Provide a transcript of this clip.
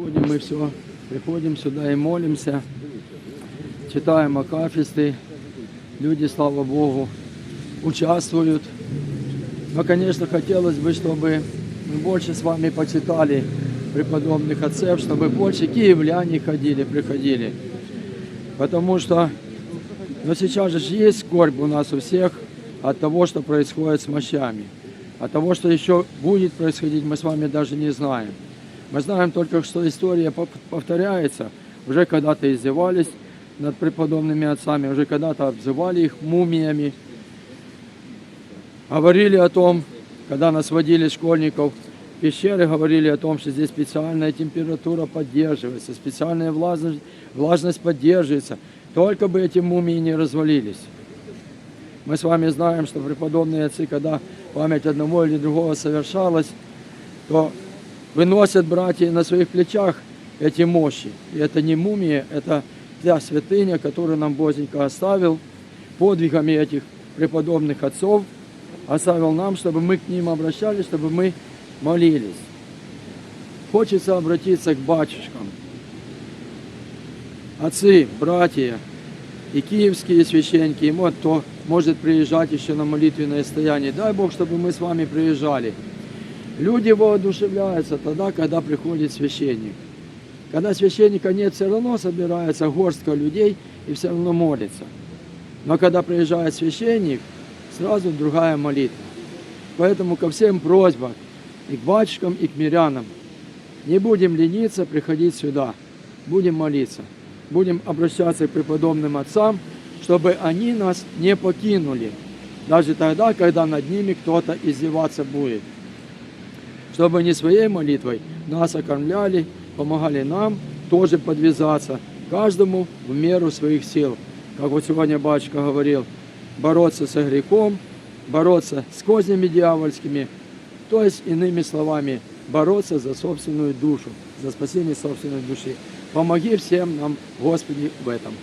приходим мы все, приходим сюда и молимся, читаем акафисты, люди, слава Богу, участвуют. Но, конечно, хотелось бы, чтобы мы больше с вами почитали преподобных отцев, чтобы больше киевляне ходили, приходили. Потому что но сейчас же есть скорбь у нас у всех от того, что происходит с мощами. От того, что еще будет происходить, мы с вами даже не знаем. Мы знаем только, что история пов- повторяется. Уже когда-то издевались над преподобными отцами, уже когда-то обзывали их мумиями. Говорили о том, когда нас водили школьников в пещеры, говорили о том, что здесь специальная температура поддерживается, специальная влажность, влажность поддерживается. Только бы эти мумии не развалились. Мы с вами знаем, что преподобные отцы, когда память одного или другого совершалась, то выносят братья на своих плечах эти мощи. И это не мумии, это та святыня, которую нам Боженька оставил подвигами этих преподобных отцов, оставил нам, чтобы мы к ним обращались, чтобы мы молились. Хочется обратиться к батюшкам. Отцы, братья и киевские священники, и вот кто может приезжать еще на молитвенное стояние. Дай Бог, чтобы мы с вами приезжали. Люди воодушевляются тогда, когда приходит священник. Когда священника нет, все равно собирается горстка людей и все равно молится. Но когда приезжает священник, сразу другая молитва. Поэтому ко всем просьбам, и к батюшкам, и к мирянам, не будем лениться приходить сюда, будем молиться, будем обращаться к преподобным отцам, чтобы они нас не покинули, даже тогда, когда над ними кто-то издеваться будет. Чтобы они своей молитвой нас окормляли, помогали нам тоже подвязаться, каждому в меру своих сил. Как вот сегодня батюшка говорил, бороться со грехом, бороться с кознями дьявольскими, то есть, иными словами, бороться за собственную душу, за спасение собственной души. Помоги всем нам, Господи, в этом.